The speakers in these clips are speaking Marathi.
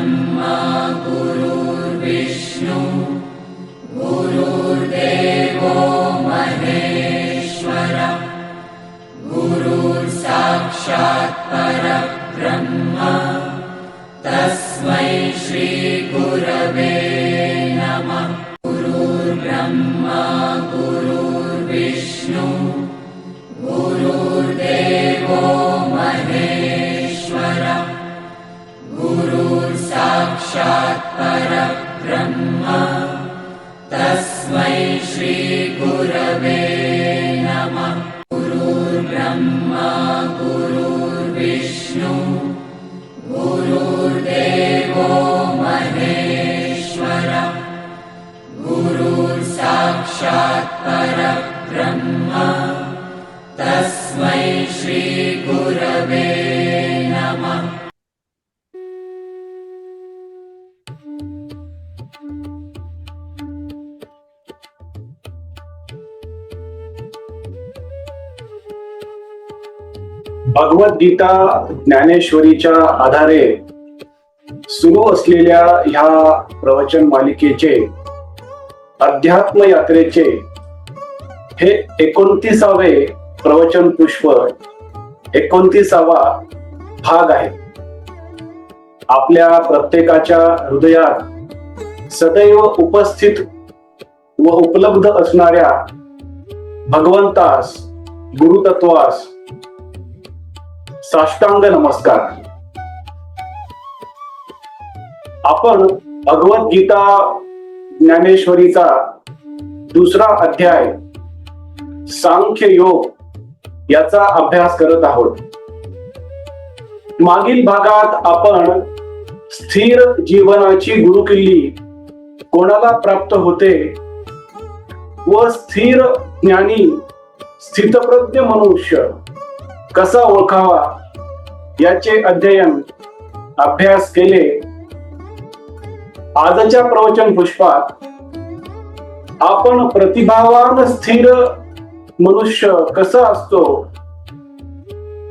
ब्रह्मा गुरुर्विष्णु गुरुर्देवो गीता ज्ञानेश्वरीच्या आधारे सुरू असलेल्या ह्या प्रवचन मालिकेचे अध्यात्म यात्रेचे हे एकोणतीसावे प्रवचन पुष्प एकोणतीसावा भाग आहे. आपल्या प्रत्येकाच्या हृदयात सदैव उपस्थित व उपलब्ध असणाऱ्या भगवंतास गुरुतत्वास साष्टांग नमस्कार. आपण भगवत गीता ज्ञानेश्वरीचा दुसरा अध्याय सांख्य योग याचा अभ्यास करत आहोत. मागील भागात आपण स्थिर जीवनाची गुरुकिल्ली कोणाला प्राप्त होते व स्थिर ज्ञानी स्थितप्रज्ञ मनुष्य कसा ओळखावा याचे अध्ययन अभ्यास केले. आजच्या प्रवचन पुष्पात आपण प्रतिभावान स्थिर मनुष्य कसा असतो?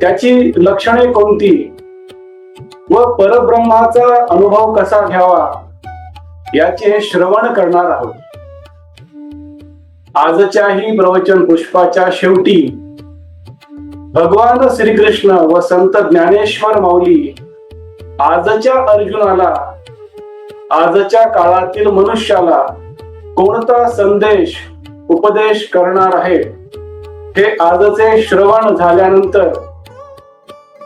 त्याची लक्षणे कोणती? व परब्रह्माचा अनुभव कसा घ्यावा? याचे श्रवण करणार आहोत. आजच्याही प्रवचन पुष्पाच्या शेवटी भगवान श्रीकृष्ण व संत ज्ञानेश्वर माऊली आजच्या अर्जुनाला आजच्या काळातील मनुष्याला कोणता संदेश उपदेश करणार आहे? हे आजचे श्रवण झाल्यानंतर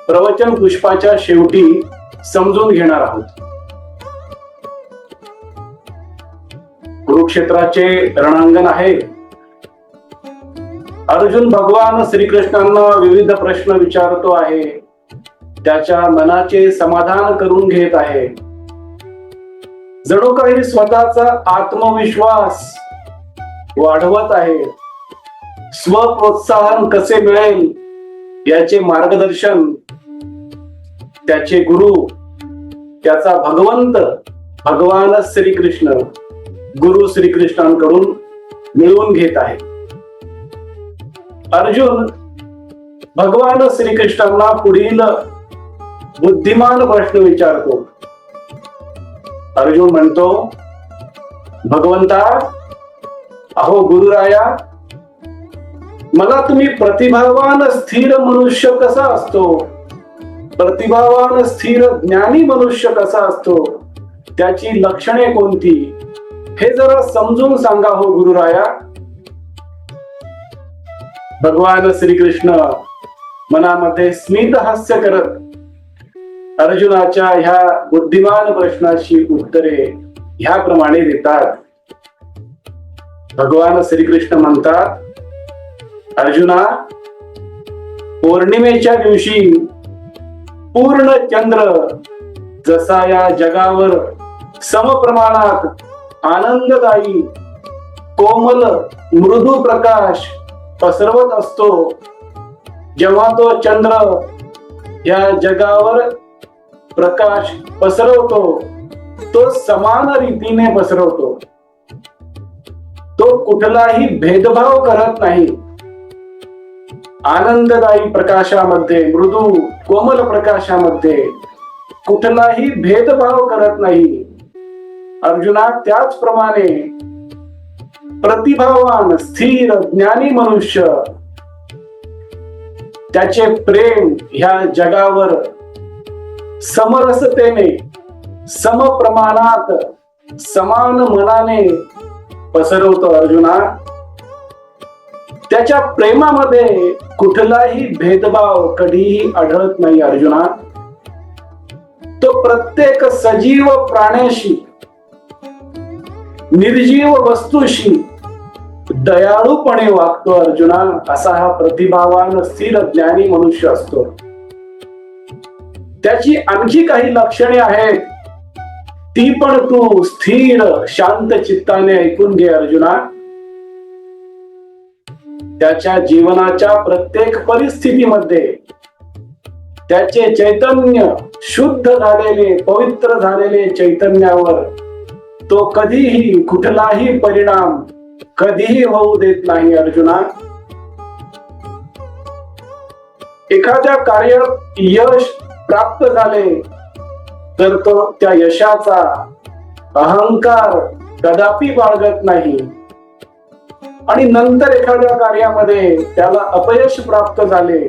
प्रवचन पुष्पाच्या शेवटी समजून घेणार आहोत. कुरुक्षेत्राचे रणांगण आहे. अर्जुन भगवान श्रीकृष्णांना विविध प्रश्न विचारतो आहे. त्याच्या मनाचे समाधान करून घेत आहे. जणू काही स्वतःचा आत्मविश्वास वाढवत आहे. स्वप्रोत्साहन कसे मिळेल याचे मार्गदर्शन त्याचे गुरु त्याचा भगवंत भगवान श्रीकृष्ण गुरु श्रीकृष्णांकडून मिळवून घेत आहे. अर्जुन भगवान श्रीकृष्णांना पुढील बुद्धिमान प्रश्न विचारतो. अर्जुन म्हणतो भगवंता अहो गुरुराया मला तुम्ही प्रतिभावान स्थिर मनुष्य कसा असतो? प्रतिभावान स्थिर ज्ञानी मनुष्य कसा असतो? त्याची लक्षणे कोणती? हे जरा समजून सांगा हो गुरुराया. भगवान श्रीकृष्ण मनामध्ये स्मित हास्य करत अर्जुनाच्या ह्या बुद्धिमान प्रश्नाची उत्तरे ह्याप्रमाणे देतात. भगवान श्रीकृष्ण म्हणतात अर्जुना पौर्णिमेच्या दिवशी पूर्ण चंद्र जसा या जगावर समप्रमाणात आनंददायी कोमल मृदू प्रकाश पसरवत असतो. जेव्हा तो चंद्र या जगावर प्रकाश पसरवतो तो समान रीतीने पसरवतो. तो कुठलाही भेदभाव करत नाही. आनंददायी प्रकाशामध्ये मृदू कोमल प्रकाशामध्ये कुठलाही भेदभाव करत नाही. अर्जुना त्याचप्रमाणे प्रतिभावान स्थिर ज्ञानी मनुष्य. त्याचे प्रेम ह्या जगावर समरसतेने समप्रमाणात समान मनाने पसरवतो अर्जुना. त्याच्या प्रेमामध्ये कुठलाही भेदभाव कधीही आढळत नाही अर्जुना. तो प्रत्येक सजीव प्राण्याशी निर्जीव वस्तूशी दयाळूपणे वागतो अर्जुना. असा हा प्रतिभावान स्थिर ज्ञानी मनुष्य असतो. त्याची आणखी काही लक्षणे आहेत. ती पण तू स्थिर शांत चित्ताने ऐकून घे अर्जुना. त्याच्या जीवनाच्या प्रत्येक परिस्थितीमध्ये त्याचे चैतन्य शुद्ध झालेले पवित्र झालेले चैतन्यावर तो कधीही कुठलाही परिणाम कधीही होऊ देत नाही अर्जुना. एखाद्या कार्यात यश प्राप्त झाले तर तो त्या यशाचा अहंकार कदापि बाळगत नाही. आणि नंतर एखाद्या कार्यामध्ये त्याला अपयश प्राप्त झाले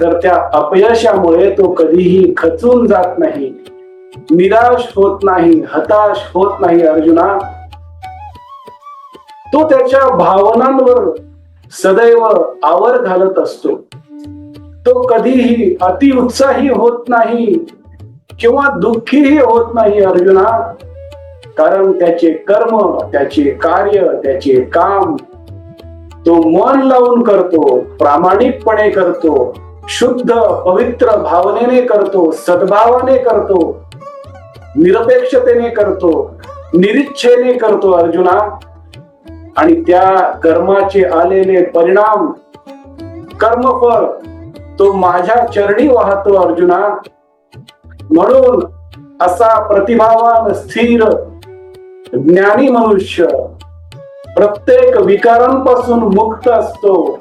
तर त्या अपयशामुळे तो कधीही खचून जात नाही. निराश होत नाही हताश होत नाही अर्जुना. तो त्याच्या भावनांवर सदैव आवर घालत असतो. तो कधीही अतिउत्साही होत नाही किंवा दुःखीही होत नाही अर्जुना. कारण त्याचे कर्म त्याचे कार्य त्याचे काम तो मन लावून करतो प्रामाणिकपणे करतो शुद्ध पवित्र भावनेने करतो सद्भावाने करतो निरपेक्षतेने करतो निरीच्छेने करतो अर्जुना. आणि त्या कर्माचे आलेले परिणाम कर्मफळ तो माझ्या चरणी वाहतो अर्जुना. म्हणून असा प्रतिभावान स्थिर ज्ञानी मनुष्य प्रत्येक विकारांपासून मुक्त असतो.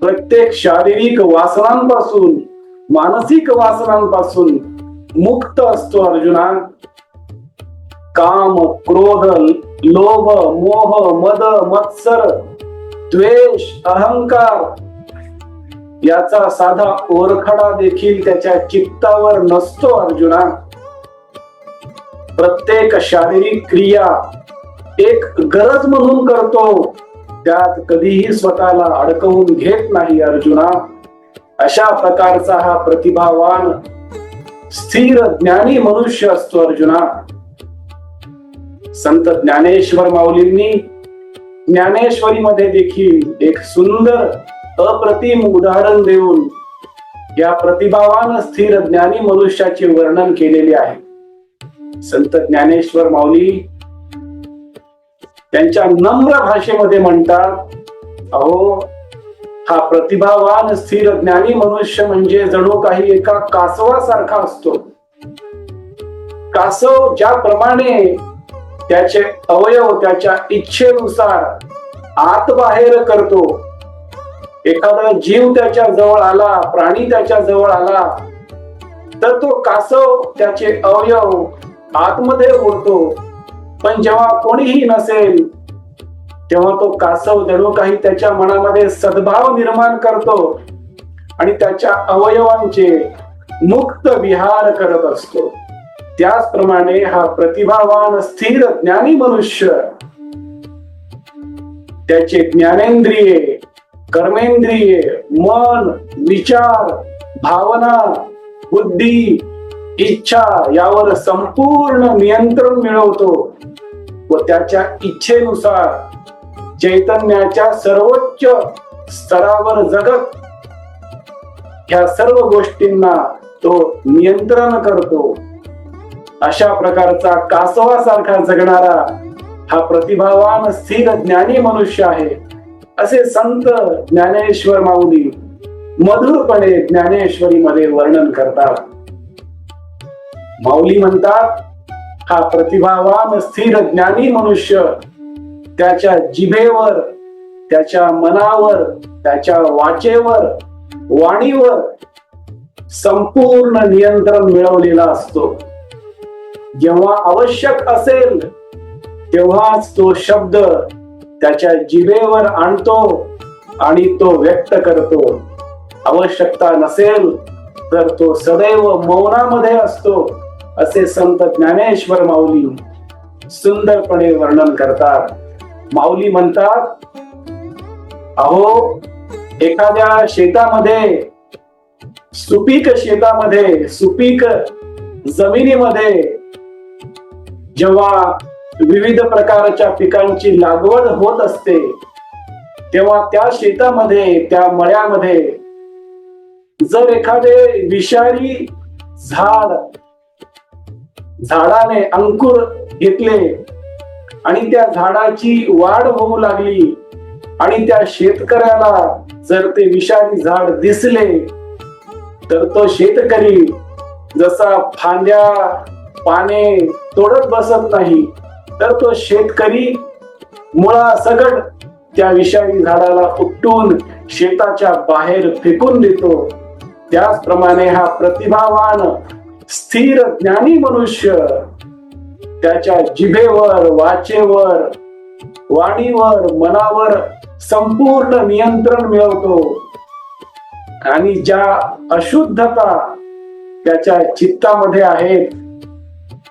प्रत्येक शारीरिक वासनांपासून मानसिक वासनांपासून मुक्त असतो अर्जुना. काम क्रोध लोभ मोह मद मत्सर द्वेष अहंकार याचा साधा ओरखडा देखील त्याच्या चित्तावर नसतो अर्जुना. प्रत्येक शारीरिक क्रिया एक गरज म्हणून करतो. त्यात कधीही स्वतःला अडकवून घेत नाही अर्जुना. अशा प्रकारचा हा प्रतिभावान स्थिर ज्ञानी मनुष्य असतो अर्जुना. संत ज्ञानेश्वर माऊलींनी ज्ञानेश्वरीमध्ये देखील एक सुंदर अप्रतिम उदाहरण देऊन या प्रतिभावान स्थिर ज्ञानी मनुष्याचे वर्णन केलेले आहे. संत ज्ञानेश्वर माऊली त्यांच्या नम्र भाषेमध्ये म्हणतात अहो हा प्रतिभावान स्थिर ज्ञानी मनुष्य म्हणजे जणू काही एका कासवासारखा असतो. कासव ज्याप्रमाणे त्याचे अवयव त्याच्या इच्छेनुसार आत बाहेर करतो. एखादा जीव त्याच्याजवळ आला प्राणी त्याच्याजवळ आला तर तो कासव त्याचे अवयव आतमध्ये ओढतो. पण जेव्हा कोणीही नसेल तेव्हा तो कासव जणू काही त्याच्या मनामध्ये सद्भाव निर्माण करतो आणि त्याच्या अवयवांचे मुक्त विहार करत असतो. त्याचप्रमाणे हा प्रतिभावान स्थिर ज्ञानी मनुष्य त्याचे ज्ञानेंद्रिये कर्मेंद्रिये मन विचार भावना बुद्धी इच्छा यावर संपूर्ण नियंत्रण मिळवतो व त्याच्या इच्छेनुसार चैतन्याच्या सर्वोच्च स्तरावर जगत ह्या सर्व गोष्टींना तो नियंत्रण करतो. अशा प्रकारचा कासवासारखा जगणारा हा प्रतिभावान स्थिर ज्ञानी मनुष्य आहे. असे संत ज्ञानेश्वर माऊली मधुरपणे ज्ञानेश्वरी मध्ये वर्णन करतात. माऊली म्हणतात हा प्रतिभावान स्थिर ज्ञानी मनुष्य त्याच्या जिभेवर त्याच्या मनावर त्याच्या वाचेवर वाणीवर संपूर्ण नियंत्रण मिळवलेला असतो. जेव्हा आवश्यक असेल तेव्हाच तो शब्द त्याच्या जिभेवर आणतो आणि तो व्यक्त करतो. आवश्यकता नसेल तर तो सदैव मौनामध्ये असतो असे संत ज्ञानेश्वर माऊली सुंदरपणे वर्णन करतात. माऊली म्हणतात अहो एखाद्या शेतामध्ये सुपीक शेतामध्ये सुपीक जमिनीमध्ये जेव्हा विविध प्रकारच्या पिकांची लागवड होत असते तेव्हा त्या शेतामध्ये त्या मळ्यामध्ये जर एखादे विषारी झाड झाडाने अंकुर घेतले आणि त्या झाडाची वाढ होऊ लागली आणि त्या शेतकऱ्याला जर ते विषारी झाड दिसले तर तो शेतकरी जसा फांद्या पाने तोडत बसत नाही तर तो शेतकरी मुळा त्या विषारी झाडाला उपटून शेताच्या बाहेर फेकून देतो. त्याचप्रमाणे हा प्रतिभावान स्थिर ज्ञानी मनुष्य त्याच्या जिभेवर वाचेवर वाणीवर मनावर संपूर्ण नियंत्रण मिळवतो. आणि ज्या अशुद्धता त्याच्या चित्तामध्ये आहेत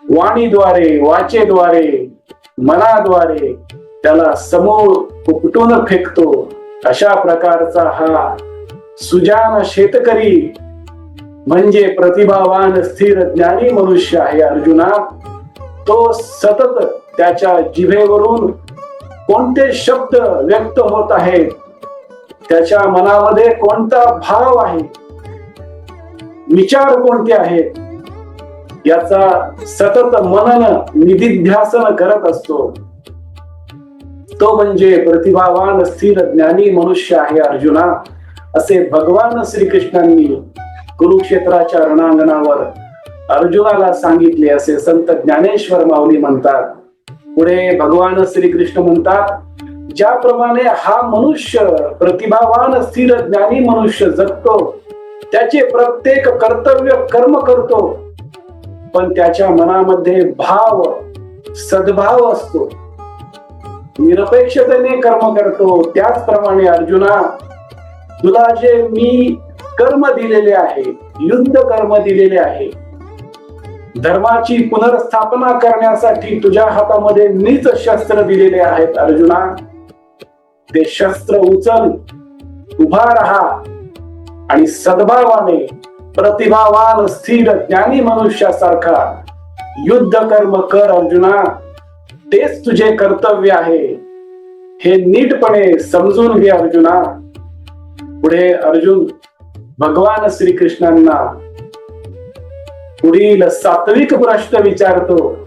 वाणीद्वारे वाचेद्वारे मनाद्वारे त्याला समोर उपटून फेकतो. अशा प्रकारचा हा सुजान शेतकरी म्हणजे प्रतिभावान स्थिर ज्ञानी मनुष्य आहे अर्जुना. तो सतत त्याच्या जिभेवरून कोणते शब्द व्यक्त होत आहेत? त्याच्या मनामध्ये कोणता भाव आहे? विचार कोणते आहेत? याचा सतत मनन निधिध्यासन करत असतो. तो म्हणजे प्रतिभावान स्थिर ज्ञानी मनुष्य आहे अर्जुना. असे भगवान श्रीकृष्णांनी कुरुक्षेत्राच्या रणांगणावर अर्जुनाला सांगितले असे संत ज्ञानेश्वर माऊली म्हणतात. पुढे भगवान श्रीकृष्ण म्हणतात ज्याप्रमाणे हा मनुष्य प्रतिभावान स्थिर ज्ञानी मनुष्य जगतो त्याचे प्रत्येक कर्तव्य कर्म करतो पण त्याच्या मनामध्ये भाव सद्भाव असतो. निरपेक्षतेने कर्म करतो. त्याचप्रमाणे अर्जुना तुला जे मी कर्म दिलेले आहे युद्ध कर्म दिलेले आहे धर्माची पुनर्स्थापना करण्यासाठी तुझ्या हातामध्ये मीच शस्त्र दिलेले आहेत अर्जुना. ते शस्त्र उचल उभा राहा आणि सद्भावाने प्रतिभावान स्थिर ज्ञानी मनुष्यासारखा. युद्ध कर्म कर अर्जुना. तेच तुझे कर्तव्य आहे. हे नीटपणे समजून घे अर्जुना. पुढे अर्जुन भगवान श्रीकृष्णांना पुढील सात्विक प्रश्न विचारतो.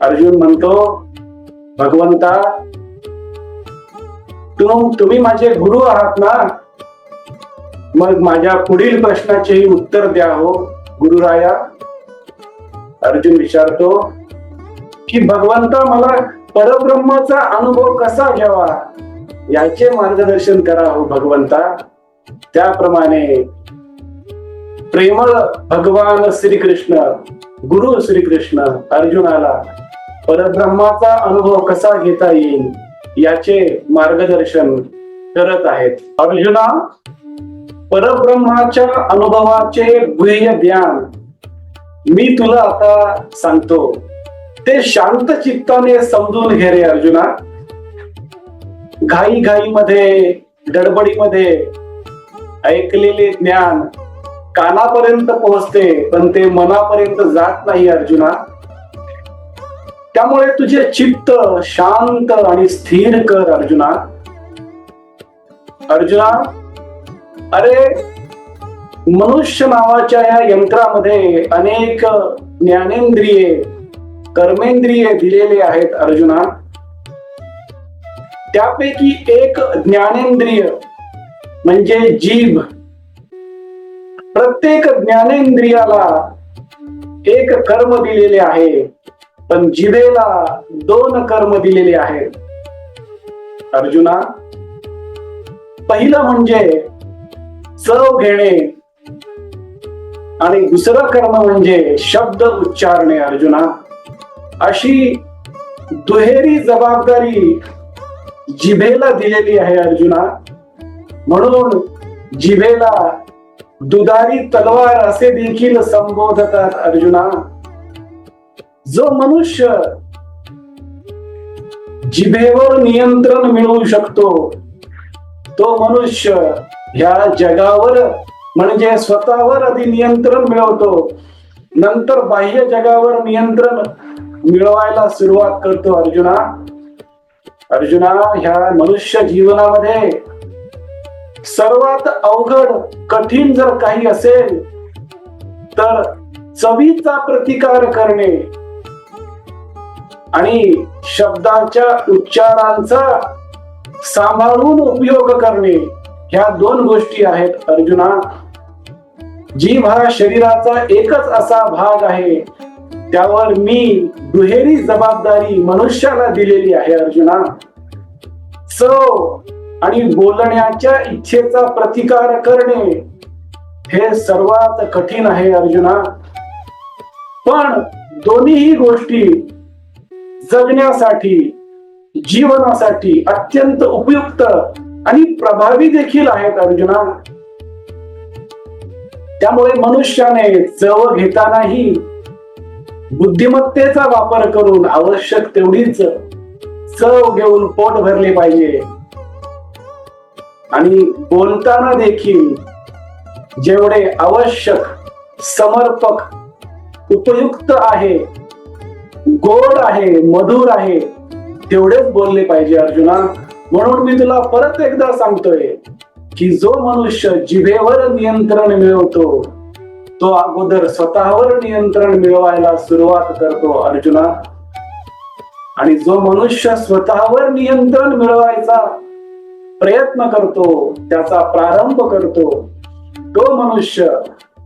अर्जुन म्हणतो भगवंता तुम तुम्ही माझे गुरु आहात ना? मग माझ्या पुढील प्रश्नाचेही उत्तर द्या हो गुरुराया. अर्जुन विचारतो की भगवंता मला परब्रह्माचा अनुभव कसा घ्यावा? याचे मार्गदर्शन करा हो भगवंता. त्याप्रमाणे प्रेमळ भगवान श्रीकृष्ण गुरु श्रीकृष्ण अर्जुनाला परब्रह्माचा अनुभव कसा घेता येईल याचे मार्गदर्शन करत आहेत. अर्जुना परब्रह्माच्या अनुभवाचे गुह्य ज्ञान मी तुला आता सांगतो. ते शांत चित्ताने समजून घे रे अर्जुना. घाई घाईमध्ये गडबडीमध्ये ऐकलेले ज्ञान कानापर्यंत पोहोचते पण ते मनापर्यंत जात नाही अर्जुना. त्यामुळे तुझे चित्त शांत आणि स्थिर कर अर्जुना. अर्जुना अरे मनुष्य नावाच्या या यंत्रामध्ये अनेक ज्ञानेंद्रिये कर्मेंद्रिये दिलेले आहेत अर्जुना. त्यापैकी एक ज्ञानेंद्रिय म्हणजे जीभ. प्रत्येक ज्ञानेंद्रियाला एक कर्म दिलेले आहे पण जिभेला दोन कर्म दिलेले आहेत. अर्जुना पहिलं म्हणजे चव घेणे. आणि दुसरं कर्म म्हणजे शब्द उच्चारणे अर्जुना. अशी दुहेरी जबाबदारी जिभेला दिलेली आहे अर्जुना. म्हणून जिभेला दुधारी तलवार असे देखील संबोधतात अर्जुना. जो मनुष्य जिभेवर नियंत्रण मिळवू शकतो तो मनुष्य ह्या जगावर म्हणजे स्वतःवर आधी नियंत्रण मिळवतो नंतर बाह्य जगावर नियंत्रण मिळवायला सुरुवात करतो अर्जुना. अर्जुना ह्या मनुष्य जीवनामध्ये सर्वात अवघड कठीण जर काही असेल तर चवीचा प्रतिकार करणे. आणि शब्दाच्या उच्चारांचा सांभाळून उपयोग करणे. ह्या दोन गोष्टी आहेत अर्जुना. जीव हा शरीराचा एकच असा भाग आहे. त्यावर मी दुहेरी जबाबदारी मनुष्याला दिलेली आहे अर्जुना. चव आणि बोलण्याच्या इच्छेचा प्रतिकार करणे हे सर्वात कठीण आहे अर्जुना. पण दोन्हीही गोष्टी जगण्यासाठी जीवनासाठी अत्यंत उपयुक्त आणि प्रभावी देखील आहेत अर्जुना. त्यामुळे मनुष्याने चव घेतानाही बुद्धिमत्तेचा वापर करून आवश्यक तेवढीच चव घेऊन पोट भरले पाहिजे. आणि बोलताना देखील जेवढे आवश्यक समर्पक उपयुक्त आहे गोड आहे मधुर आहे तेवढेच बोलले पाहिजे अर्जुना. म्हणून मी तुला परत एकदा सांगतोय की जो मनुष्य जिभेवर नियंत्रण मिळवतो तो अगोदर स्वतःवर नियंत्रण मिळवायला सुरुवात करतो अर्जुना. आणि जो मनुष्य स्वतःवर नियंत्रण मिळवायचा प्रयत्न करतो त्याचा प्रारंभ करतो तो मनुष्य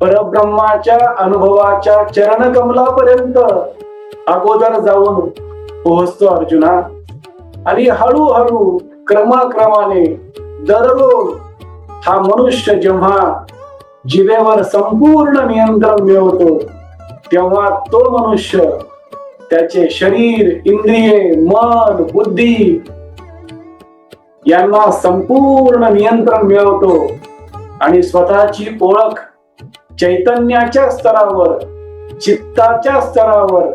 परब्रह्माच्या अनुभवाच्या चरणकमलापर्यंत अगोदर जाऊन पोहोचतो अर्जुना. आणि हळूहळू क्रमाक्रमाने दररोज हा मनुष्य जेव्हा जिभेवर संपूर्ण नियंत्रण मिळवतो तेव्हा तो मनुष्य त्याचे शरीर इंद्रिये मन बुद्धी यांना संपूर्ण नियंत्रण मिळवतो आणि स्वतःची ओळख चैतन्याच्या स्तरावर चित्ताच्या स्तरावर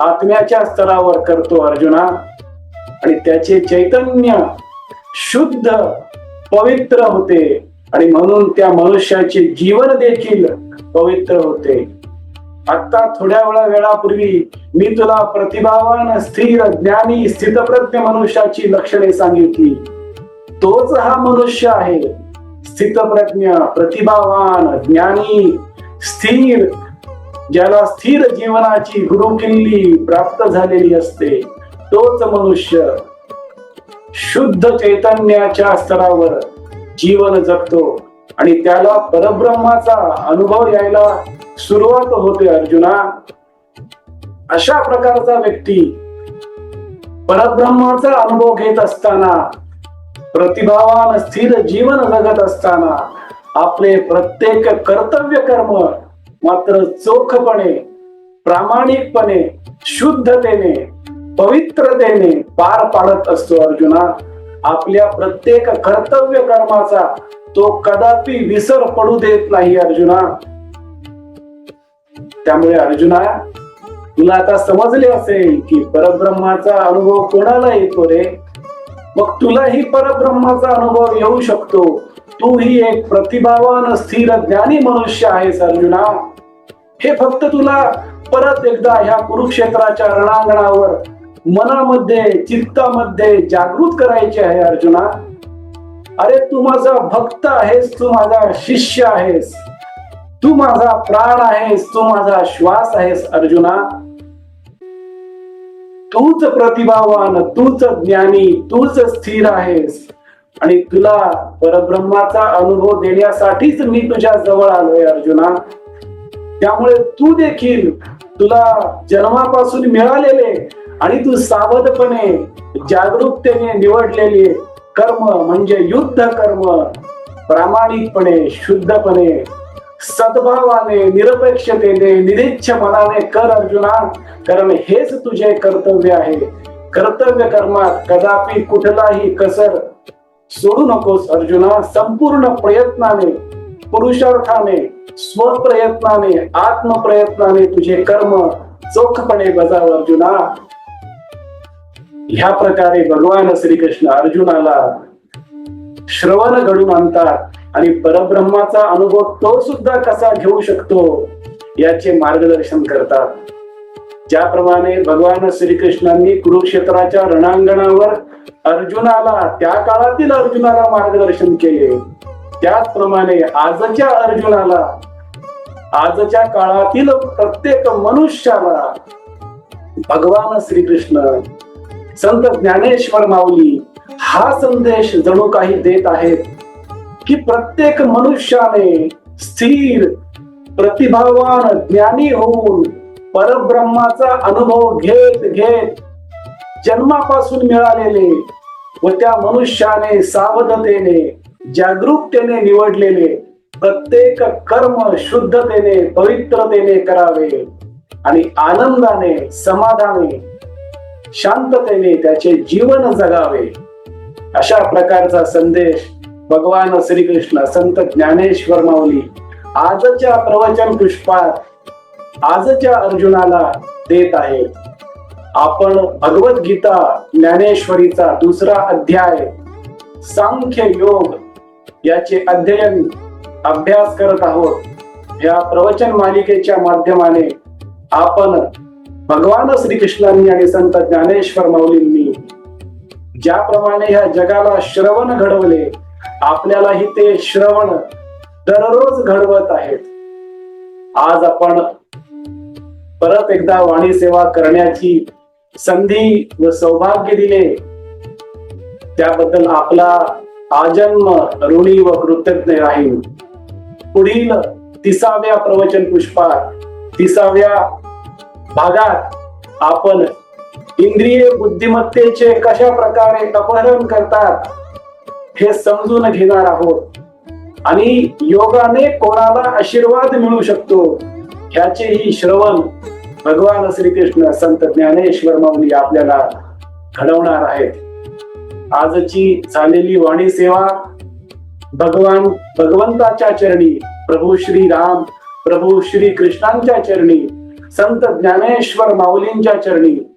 आत्म्याच्या स्तरावर करतो अर्जुना. आणि त्याचे चैतन्य शुद्ध पवित्र होते. आणि म्हणून त्या मनुष्याचे जीवन देखील पवित्र होते. आता थोड्या वेळा वेळापूर्वी मी तुला प्रतिभावान स्थिर ज्ञानी स्थितप्रज्ञ मनुष्याची लक्षणे सांगितली. तोच हा मनुष्य आहे. स्थितप्रज्ञ प्रतिभावान ज्ञानी स्थिर ज्याला स्थिर जीवनाची गुरुकिल्ली प्राप्त झालेली असते. तोच मनुष्य. शुद्ध चैतन्याच्या स्तरावर जीवन जगतो आणि त्याला परब्रह्माचा अनुभव यायला सुरुवात होते अर्जुना. अशा प्रकारचा व्यक्ती परब्रह्माचा अनुभव घेत असताना प्रतिभावान स्थिर जीवन जगत असताना आपले प्रत्येक कर्तव्य कर्म मात्र चोखपणे प्रामाणिकपणे शुद्धतेने पवित्रतेने पार पाडत असतो अर्जुना. आपल्या प्रत्येक कर्तव्य कर्माचा तो कदापि विसर पडू देत नाही अर्जुना. त्यामुळे अर्जुना तुला आता समजले असेल की परब्रह्माचा अनुभव कोणाला येतो रे? मग तुलाही परब्रह्माचा अनुभव येऊ शकतो. तू ही एक प्रतिभावान स्थिर ज्ञानी मनुष्य आहेस अर्जुना. हे फक्त तुला परत एकदा ह्या कुरुक्षेत्राच्या रणांगणावर मनामध्ये चित्तामध्ये जागृत करायचे आहे अर्जुना. अरे तू माझा भक्त आहेस तू माझा शिष्य आहेस. तू माझा प्राण आहेस तू माझा श्वास आहेस अर्जुना. तूच प्रतिभावान तूच ज्ञानी तूच स्थिर आहेस. आणि तुला परब्रह्माचा अनुभव देण्यासाठीच मी तुझ्या जवळ आलोय अर्जुना. त्यामुळे तू देखील तुला जन्मापासून मिळालेले आणि तू सावधपणे जागरूकतेने निवडलेले कर्म म्हणजे युद्ध कर्म प्रामाणिकपणे शुद्धपणे सद्भावाने निरपेक्षतेने निरीच्छ मनाने कर अर्जुना कारण हेच तुझे कर्तव्य आहे. कर्तव्य कर्मात कदापि कुठलाही कसर सोडू नकोस अर्जुना. संपूर्ण प्रयत्नाने पुरुषार्थाने स्वप्रयत्नाने आत्मप्रयत्नाने तुझे कर्म चोखपणे बजाव अर्जुना. ह्या प्रकारे भगवान श्रीकृष्ण अर्जुनाला श्रवण घडून आणतात आणि परब्रह्माचा अनुभव तो सुद्धा कसा घेऊ शकतो याचे मार्गदर्शन करतात. ज्याप्रमाणे भगवान श्रीकृष्णांनी कुरुक्षेत्राच्या रणांगणावर अर्जुनाला त्या काळातील अर्जुनाला मार्गदर्शन केले. त्याचप्रमाणे आजच्या अर्जुनाला आजच्या काळातील प्रत्येक मनुष्याला भगवान श्रीकृष्ण संत ज्ञानेश्वर माऊली हा संदेश जणू काही देत आहेत की प्रत्येक मनुष्याने स्थिर प्रतिभावान ज्ञानी होऊन परब्रह्माचा अनुभव घेत घेत जन्मापासून मिळालेले व त्या मनुष्याने सावधतेने जागरूकतेने निवडलेले प्रत्येक कर्म शुद्धतेने पवित्रतेने करावे आणि आनंदाने समाधाने शांततेने त्याचे जीवन जगावे. अशा प्रकारचा संदेश भगवान श्रीकृष्ण संत ज्ञानेश्वर माऊली आजच्या प्रवचन पुष्पात आजच्या अर्जुनाला देत आहेत. आपण भगवद्गीता ज्ञानेश्वरीचा दुसरा अध्याय सांख्य योग याचे अध्ययन अभ्यास करत आहोत. या प्रवचन मालिकेच्या माध्यमाने आपण भगवान श्रीकृष्णांनी आणि संत ज्ञानेश्वर माऊलींनी ज्याप्रमाणे ह्या जगाला श्रवण घडवले आपल्यालाही ते श्रवण दररोज घडवत आहेत. आज आपण परत एकदा वाणी सेवा करण्याची संधी व सौभाग्य दिले. त्याबद्दल आपला आजन्म ऋणी व कृतज्ञ राहील. पुढील तिसाव्या प्रवचन पुष्पात तिसाव्या भागात आपण इंद्रिय बुद्धिमत्तेचे कशा प्रकारे अपहरण करतात हे समजून घेणार आहोत. आणि योगाने कोणाला आशीर्वाद मिळू शकतो ह्याचेही श्रवण भगवान श्रीकृष्ण संत ज्ञानेश्वर माऊली आपल्याला घडवणार आहेत. आजची झालेली वाणी सेवा भगवान भगवंताच्या चरणी प्रभू श्री राम प्रभू श्री कृष्णांच्या चरणी संत ज्ञानेश्वर माऊलींच्या चरणी.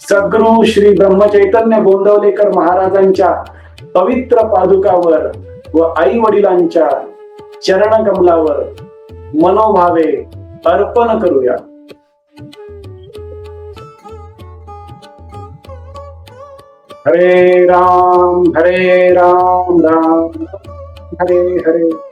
सद्गुरु श्री ब्रह्मचैतन्य गोंदवलेकर महाराजांच्या पवित्र पादुकावर व आई वडिलांच्या चरण कमलावर मनोभावे अर्पण करूया. हरे राम हरे राम राम. हरे हरे.